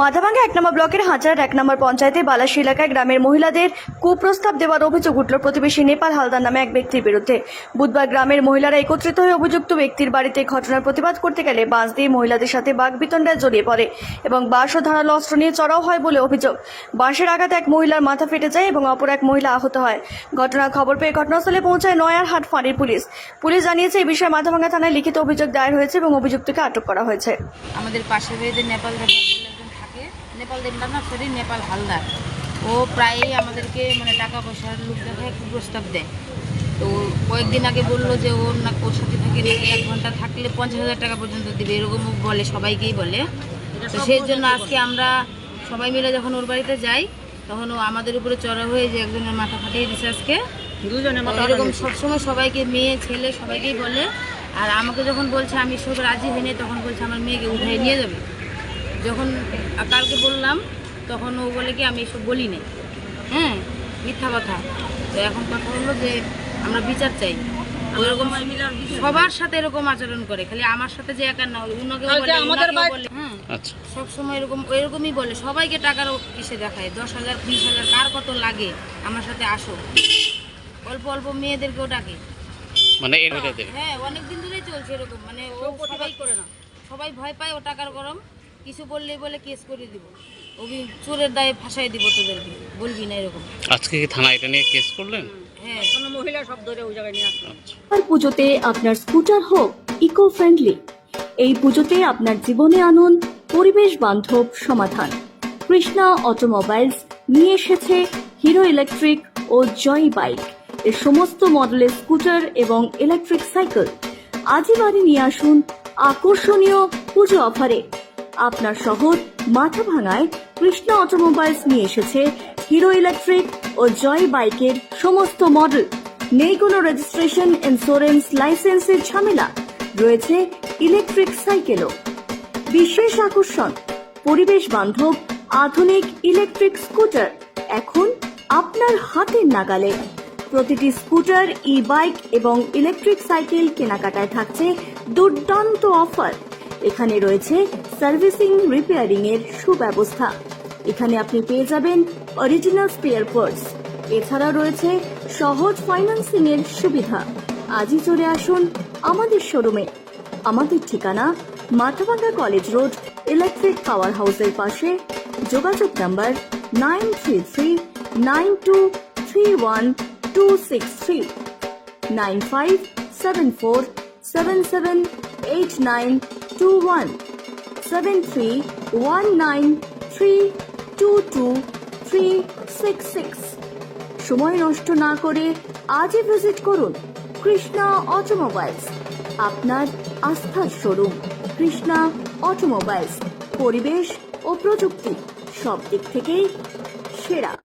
মাথাভাঙ্গা এক নম্বর ব্লকের হাজার এক নম্বর পঞ্চায়েতে বালাসী এলাকায় গ্রামের মহিলাদের কুপ্রস্তাব দেওয়ার অভিযোগ উঠল প্রতিবেশী নেপাল হালদার নামে এক ব্যক্তির বিরুদ্ধে। বুধবার গ্রামের মহিলারা একত্রিত হয়ে অভিযুক্ত ব্যক্তির বাড়িতে ঘটনার প্রতিবাদ করতে গেলে বাঁশ দিয়ে মহিলাদের সাথে বাগবিতণ্ডায় জড়িয়ে পড়ে এবং বাঁশ ও ধারালো অস্ত্র নিয়ে চড়াও হয় বলে অভিযোগ। বাঁশের আঘাতে এক মহিলার মাথা ফেটে যায় এবং অপর এক মহিলা আহত হয়। ঘটনার খবর পেয়ে ঘটনাস্থলে পৌঁছায় নয়ারহাট ফাঁড়ির পুলিশ। পুলিশ জানিয়েছে এই বিষয়ে মাথাভাঙ্গা থানায় লিখিত অভিযোগ দায়ের হয়েছে এবং অভিযুক্তকে আটক করা হয়েছে। আমাদের পাশের বাড়িতে নেপাল দেবনাথ বলে একজন থাকে নেপাল দেবনাথ না সরি নেপাল হালদার। ও প্রায়ই আমাদেরকে মানে টাকা পয়সার লোক দেখায় প্রস্তাব দেয়। তো কয়েকদিন আগে বলল যে ওর না ওর সাথে থেকে নাকি এক ঘণ্টা থাকলে পঞ্চাশ হাজার টাকা পর্যন্ত দিবে এরকম বলে সবাইকেই বলে। তো সেই জন্য আজকে আমরা সবাই মিলে যখন ওর বাড়িতে যাই তখন ও আমাদের উপরে চড়া হয়ে যে একজনের মাথা ফাটিয়ে দিছে আজকে। দুজনে এরকম সবসময় সবাইকে মেয়ে ছেলে সবাইকেই বলে। আর আমাকে যখন বলছে আমি সব রাজি হইনি তখন বলছে আমার মেয়েকে উঠাই নিয়ে যাবে। যখন কালকে বললাম তখন ও বলে কি আমি এসব বলি নাই। হ্যাঁ মিথ্যা কথা। তো এখন কথা হলো যে আমরা বিচার চাই। ওইরকম সবার সাথে এরকম আচরণ করে খালি আমার সাথে যে একা না উনাকেও বলে হ্যাঁ আচ্ছা। সবসময় এরকম এরকমই বলে সবাইকে টাকার কিসে দেখায়? দশ হাজার বিশ হাজার কার কত লাগে? আমার সাথে আসো। অল্প অল্প মেয়েদেরকেও ডাকে। মানে হ্যাঁ অনেক দিন ধরেই চলছে এরকম মানে ও সবাই করে না। সবাই ভয় পায় ও টাকার গরম। কিছু বললেই বলে কেস করে দিব। ওবি চোরের দায়ে ফাঁসাই দিব তোদেরকে। বলবি না এরকম। আজকে কি থানা এটা নিয়ে কেস করলেন? হ্যাঁ। কোনো মহিলা সব ধরে ওই জায়গায় নিয়ে আসলো। আচ্ছা। আর পুজোতে আপনার স্কুটার হোক ইকো ফ্রেন্ডলি এই পুজোতে আপনার জীবনে আনুন পরিবেশ বান্ধব সমাধান। কৃষ্ণা অটোমোবাইলস নিয়ে এসেছে হিরো ইলেকট্রিক ও জয় বাইক। এর সমস্ত মডেলের স্কুটার এবং ইলেকট্রিক সাইকেল আজই বাড়ি নিয়ে আসুন আকর্ষণীয় পুজো অফারে। আপনার শহর মাথা ভাঙায় কৃষ্ণা অটোমোবাইলস নিয়ে এসেছে হিরো ইলেকট্রিক ও জয় বাইকের সমস্ত মডেল। নেই কোনো রেজিস্ট্রেশন ইন্স্যুরেন্স লাইসেন্সের ঝামেলা। রয়েছে ইলেকট্রিক সাইকেলও বিশেষ আকর্ষণ, পরিবেশ বান্ধব, আধুনিক ইলেকট্রিক স্কুটার এখন আপনার হাতের নাগালে। প্রতিটি স্কুটার ই বাইক এবং ইলেকট্রিক সাইকেল কেনাকাটায় থাকছে দুর্দান্ত অফার এখানে রয়েছে সার্ভিসিং, রিপেয়ারিং এর সুব্যবস্থা। এখানে আপনি পেয়ে যাবেন অরিজিনাল স্পেয়ার পার্টস এছাড়া রয়েছে সহজ ফাইন্যান্সিং এর সুবিধা। আজই চলে আসুন আমাদের শোরুমে আমাদের ঠিকানা Mathabhanga college road electric power হাউসের পাশে। যোগাযোগ number nine three three nine two three one two six three nine five seven four seven seven eight nine two one seven three one nine three two two three six six সময় নষ্ট না করে আজই visit করুন Krishna automobiles আপনার আস্থার showroom Krishna automobiles পরিবেশ ও প্রযুক্তি, সব দিক থেকেই সেরা।